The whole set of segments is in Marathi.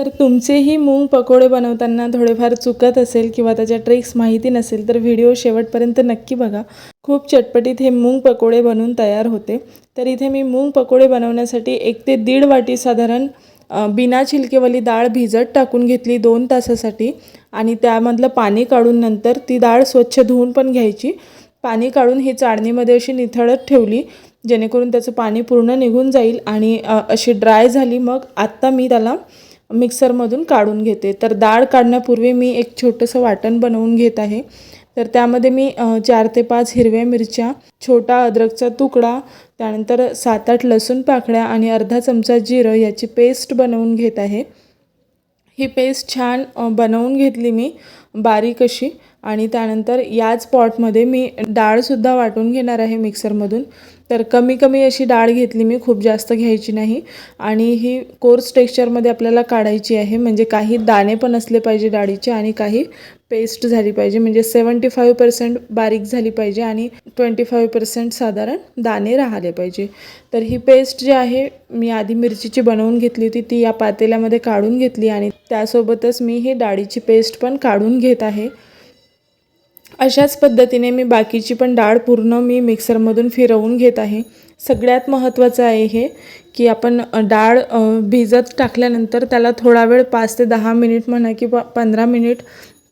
तर तुमचेही मूग पकोडे बनवताना थोडेफार चुकत असेल किंवा त्याच्या ट्रिक्स माहिती नसेल तर व्हिडिओ शेवटपर्यंत नक्की बघा. खूप चटपटीत हे मूग पकोडे बनवून तयार होते. तर इथे मी मूग पकोडे बनवण्यासाठी एक ते दीड वाटी साधारण बिना छिलकेवाली डाळ भिजत टाकून घेतली दोन तासासाठी. आणि त्यामधलं पाणी काढून नंतर ती डाळ स्वच्छ धुवून पण घ्यायची. पाणी काढून ही चाळणीमध्ये अशी निथळत ठेवली जेणेकरून त्याचं पाणी पूर्ण निघून जाईल आणि अशी ड्राय झाली. मग आत्ता मी त्याला मिक्सरमधून काढून घेते. तर डाळ काढण्यापूर्वी मी एक छोटंसं वाटण बनवून घेत आहे. तर त्यामध्ये मी चार ते पाच हिरव्या मिरच्या छोटा अद्रकचा तुकडा त्यानंतर सात आठ लसूण पाकळ्या आणि अर्धा चमचा जिरं याची पेस्ट बनवून घेत आहे. ही पेस्ट छान बनवून घेतली मी बारीक अशी. आणि त्यानंतर याच पॉटमध्ये मी डाळसुद्धा वाटून घेणार आहे मिक्सरमधून. तर कमी कमी अशी डाळ घेतली मी खूप जास्त घ्यायची नाही. आणि ही कोर्स टेक्स्चरमध्ये आपल्याला काढायची आहे म्हणजे काही दाणे पण असले पाहिजे डाळीचे आणि काही पेस्ट झाली पाहिजे. म्हणजे सेवन्टी फाईव्ह पर्सेंट बारीक झाली पाहिजे आणि ट्वेंटी फाईव्ह पर्सेंट साधारण दाणे राहिले पाहिजे. तर ही पेस्ट जी आहे मी आधी मिरचीची बनवून घेतली होती ती या पातेल्यामध्ये काढून घेतली आणि त्यासोबतच मी ही डाळीची पेस्ट पण काढून घेत आहे. अशाच पद्धतीने मी बाकीची पण डाळ पूर्ण मी मिक्सरमधून फिरवून घेत आहे. सगळ्यात महत्त्वाचं आहे हे की आपण डाळ भिजत टाकल्यानंतर त्याला थोडा वेळ पाच ते दहा मिनिट म्हणा किंवा पंधरा मिनिट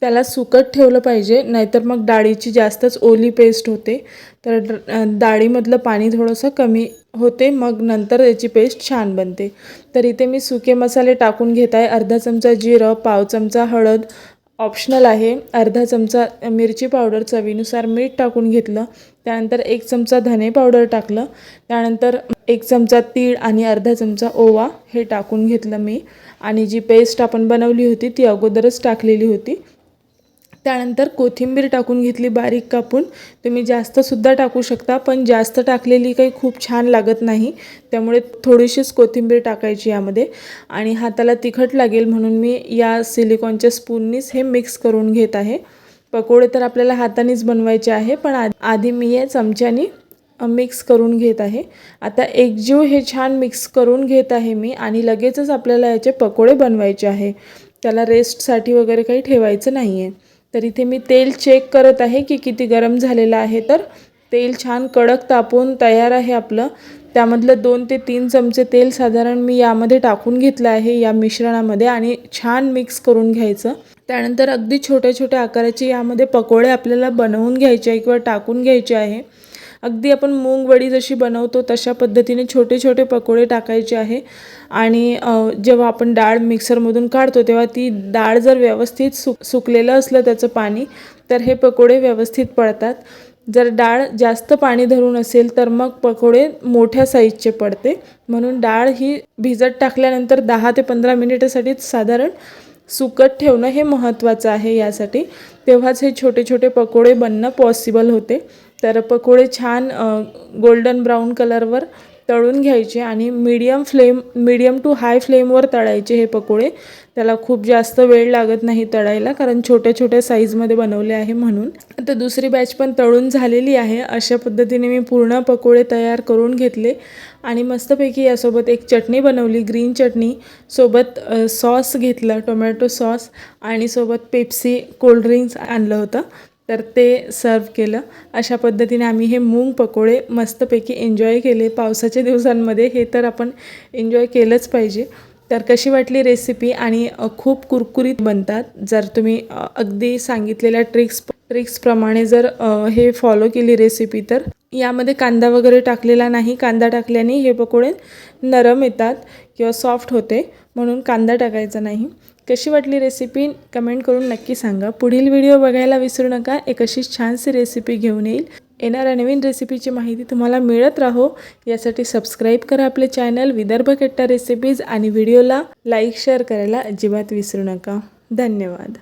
त्याला सुकत ठेवलं पाहिजे नाहीतर मग डाळीची जास्तच ओली पेस्ट होते. तर डाळीमधलं पाणी थोडंसं कमी होते मग नंतर याची पेस्ट छान बनते. तर इथे मी सुके मसाले टाकून घेत आहे. अर्धा चमचा जिरं पाव चमचा हळद ऑप्शनल आहे. अर्धा चमचा मिरची पावडर चवीनुसार मीठ टाकून घेतलं. त्यानंतर एक चमचा धने पावडर टाकलं. त्यानंतर एक चमचा तीळ आणि अर्धा चमचा ओवा हे टाकून घेतलं मी. आणि जी पेस्ट आपण बनवली होती ती अगोदरच टाकलेली होती. त्यानंतर कोथिंबीर टाकून घेतली बारीक कापून. तुम्ही जास्तसुद्धा टाकू शकता पण जास्त टाकलेली काही खूप छान लागत नाही. त्यामुळे थोडीशीच कोथिंबीर टाकायची यामध्ये. आणि हाताला तिखट लागेल म्हणून मी या सिलिकॉनच्या स्पूननीच हे मिक्स करून घेत आहे. पकोडे तर आपल्याला हातानेच बनवायचे आहे पण आ आधी मी या चमच्यानी मिक्स करून घेत आहे. आता एकजीव हे छान मिक्स करून घेत आहे मी आणि लगेचच आपल्याला याचे पकोडे बनवायचे आहे. त्याला रेस्टसाठी वगैरे काही ठेवायचं नाही आहे तर इथे मी तेल चेक करत आहे की किती गरम झालेलं आहे. तर तेल छान कडक तापून तयार आहे आपलं. त्यामधलं दोन ते तीन चमचे तेल साधारण मी यामध्ये टाकून घेतलं आहे या मिश्रणामध्ये आणि छान मिक्स करून घ्यायचं. त्यानंतर अगदी छोट्या छोट्या आकाराचे यामध्ये पकोडे आपल्याला बनवून घ्यायचे आहे किंवा टाकून घ्यायचे आहे. अगदी आपण मूगवडी जशी बनवतो तशा पद्धतीने छोटे छोटे पकोडे टाकायचे आहे. आणि जेव्हा आपण डाळ मिक्सरमधून काढतो तेव्हा ती डाळ जर व्यवस्थित सुक सुकलेलं असलं त्याचं पाणी तर हे पकोडे व्यवस्थित पडतात. जर डाळ जास्त पाणी धरून असेल तर मग पकोडे मोठ्या साईजचे पडते. म्हणून डाळ ही भिजत टाकल्यानंतर दहा ते पंधरा मिनिटासाठी साधारण सुकत ठेवणं हे महत्त्वाचं आहे यासाठी. तेव्हाच हे छोटे छोटे पकोडे बनणं पॉसिबल होते. तर पकोडे छान गोल्डन ब्राऊन कलरवर तळून घ्यायचे आणि medium flame medium to high फ्लेमवर तळायचे हे पकोडे. त्याला खूप जास्त वेळ लागत नाही तळायला कारण छोट्या छोट्या साईजमध्ये बनवले आहे म्हणून. तर दुसरी बॅच पण तळून झालेली आहे. अशा पद्धतीने मी पूर्ण पकोडे तयार करून घेतले आणि मस्तपैकी यासोबत एक चटणी बनवली ग्रीन चटणी. सोबत सॉस घेतलं टोमॅटो सॉस आणि सोबत पेप्सी कोल्ड्रिंक्स आणलं होतं. तर ते सर्व केलं. अशा पद्धतीने आम्ही हे मूग पकोडे मस्तपैकी एन्जॉय केले. पावसाच्या दिवसांमध्ये हे तर आपण एन्जॉय केलंच पाहिजे. तर कशी वाटली रेसिपी आणि खूप कुरकुरीत बनतात. जर तुम्ही अगदी सांगितलेल्या ट्रिक्स ट्रिक्सप्रमाणे जर हे फॉलो केली रेसिपी तर यामध्ये कांदा वगैरे टाकलेला नाही. कांदा टाकल्याने हे पकोडे नरम येतात किंवा सॉफ्ट होते. म्हणून कांदा टाकायचा नाही. कशी वाटली रेसिपी कमेंट करून नक्की सांगा. पुढील व्हिडिओ बघायला विसरू नका. एक अशीच छानशी रेसिपी घेऊन येईल. येणाऱ्या नवीन रेसिपीची माहिती तुम्हाला मिळत राहो. यासाठी सबस्क्राईब करा आपले चॅनल विदर्भ केट्टा रेसिपीज आणि व्हिडिओला लाईक शेअर करायला अजिबात विसरू नका. धन्यवाद.